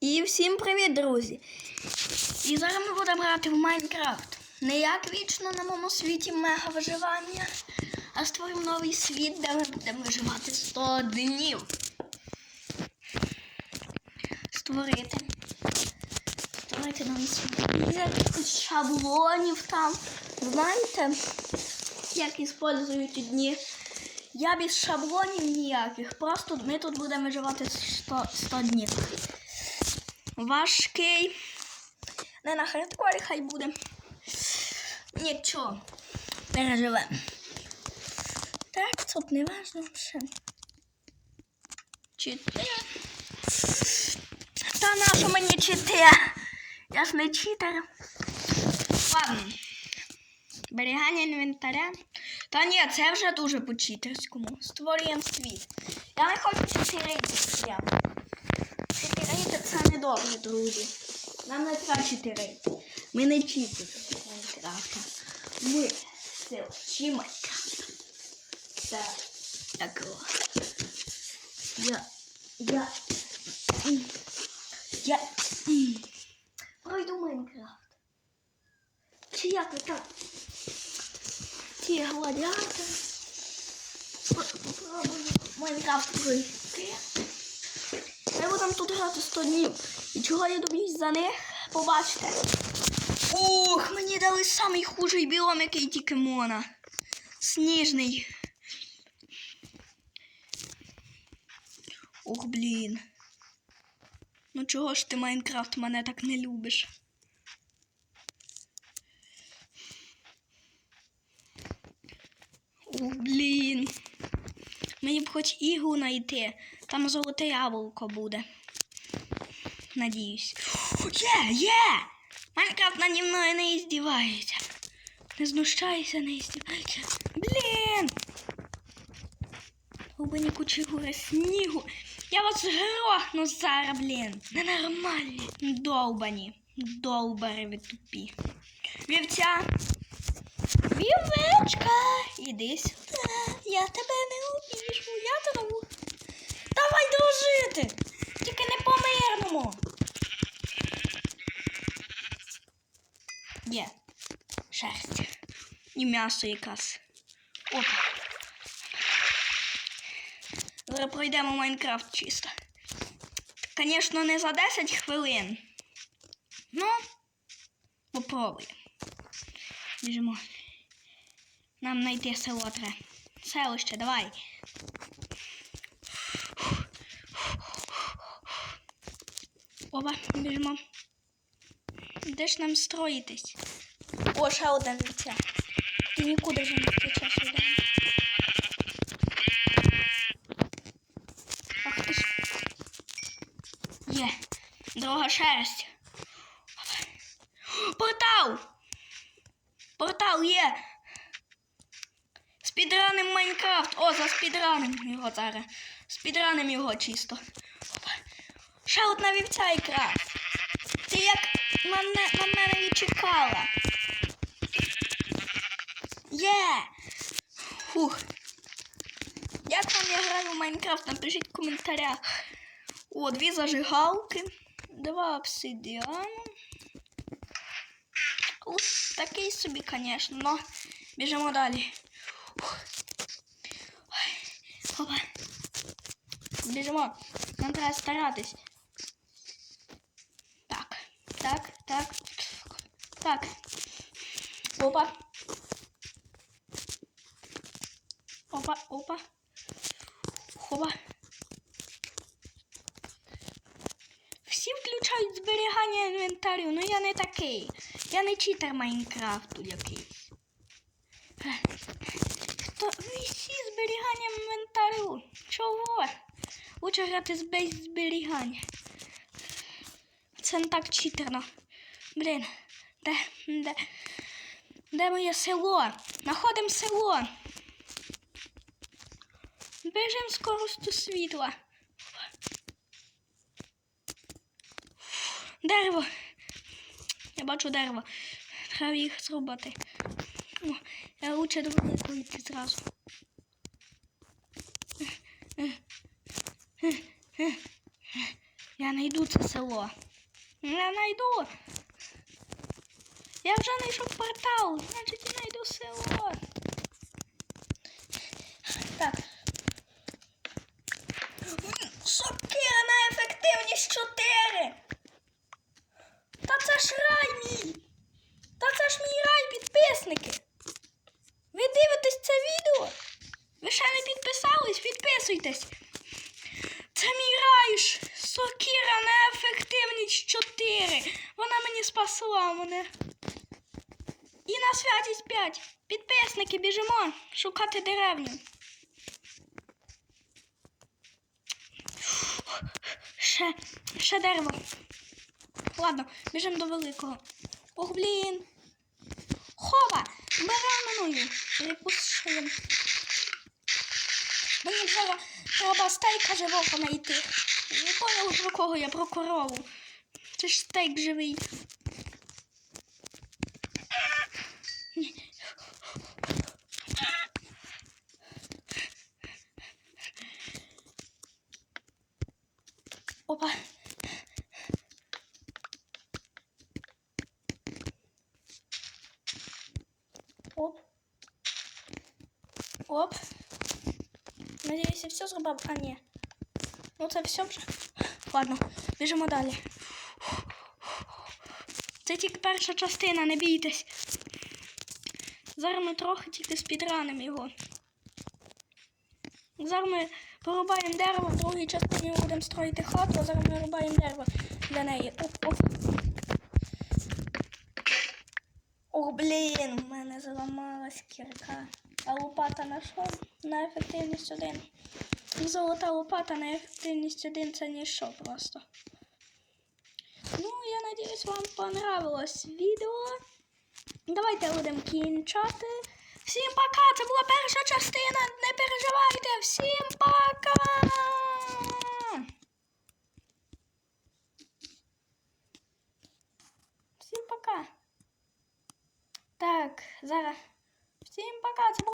І всім привіт, друзі! І зараз ми будемо грати в Майнкрафт. Не як вічно на моєму світі мега виживання, а створимо новий світ, де ми будемо виживати 100 днів. Створити. Створити новий світ. Якихось шаблонів там. Знаєте, як іспользують дні. Я без шаблонів ніяких. Просто ми тут будемо виживати 100, 100 днів. Важкий. Не на хардкорі хай буде. Нічого. Переживемо. Так, тут не важно ще. Чотири. Та нащо мені чити? Я ж не читер. Ладно. Зберігання інвентаря. Та ні, це вже дуже по-читерському. Створюємо світ. Я не хочу. Читерити це не добре, друзі. Нам не треба читерити. Ми не читери Майнкрафта. Ми селищі Майнкрафта. Це такого. Я. Я. Я. Пройду Майнкрафт. Чи як ви так? Ті гладіатори. Попробую Майнкрафт пройти. Ми будемо тут грати 100 днів. І чого я доб'юсь за них, побачите. Ух, мені дали самий хужий біом, який тільки мона. Сніжний. Ух, блін. Ну чого ж ти, Майнкрафт, мене так не любиш? Ух, блін. Мені б хоч ігру знайти. Там золоте яблуко буде. Надіюсь. Є, є! Майнкрафт наді мною не іздівається. Не знущайся, не іздівається. Блін! Губині кучі гори снігу. Я вас грохну зараз, блін. Ненормальні. Довбані. Довбари ви тупі. Вівця. Вівечка, іди сюди. Я тебе не обіжу, я траву. Давай дружити. Тільки не по-мирному. Є. Шерсть. І м'ясо якась. Опа. Зараз пройдемо Майнкрафт чисто. Звісно, не за 10 хвилин. Ну, попробуємо. Біжимо. Нам знайти село треба. Селище, давай. Опа, біжимо. Де ж нам строїтись? О, ще одна вівця. Ти нікуди вже не втечеш мене. Ах ти ж. Є. Друга шерсть. Портал! Портал є! Спідраним Майнкрафт. О, за спідраним його зараз. Спідраним його чисто. Ще одна вівця якраз. Ти як на, мене- на мене і чекала. Є! Фух. Як вам я граю в Майнкрафт? Напишіть в коментарях. О, дві зажигалки, два обсидіану. Такий собі, звісно, но біжимо далі. Опа. Біжимо. Нам треба. Так, так, так. Так. Опа. Опа, опа. Опа. Всі включають зберігання інвентарю, ну я не такий. Я не читер Майнкрафту якийсь. Всі зберігання інвентарю? Чого? Лучше грати з без зберігання. Це не так читерно. Блін, де, де, де моє село? Находимо село. Біжимо скоростю світла. Дерево. Я бачу дерево. Треба їх зробити. О, я лучше до великого йти зразу. Я найду це село. Я найду. Я вже знайшов портал, значить я знайду село. Так. Сокира на ефективність 4. Та це ж рай мій. Та це ж мій рай, підписники. Ви дивитесь це відео? Ви ще не підписались? Підписуйтесь. Це мій райш. Сокира на ефективність 4. Вона мені спасла мене. І на святість 5. Підписники, біжимо шукати деревню. Ще, ще дерево. Ладно, біжимо до великого. Ох, блін. Хова! Бараниною. Перекушуємо. Мені треба, треба стейка живого знайти. Ви поняли, про кого я? Про корову. Це ж стейк живий. Опа. Оп. Оп. Надіюсь, я все зробив. А, ні. Ну це все вже. Ладно, біжимо далі. Це тільки перша частина, не бійтесь. Зараз ми трохи тільки спідранимо його. Зараз ми порубаємо дерево, в другій частині будемо строїти хату, а зараз ми рубаємо дерево для неї. Оп, оп. Ох, блін, в мене зламалась кірка. А лопата на що? На ефективність один. І Золота лопата на ефективність один це ніщо просто. Ну, я надіюсь, вам понравилось відео. Давайте будемо кінчати. Всім пока! Це була перша частина. Не переживайте. Всім пока! Всім пока. Так, зараз. Всім пока! Це була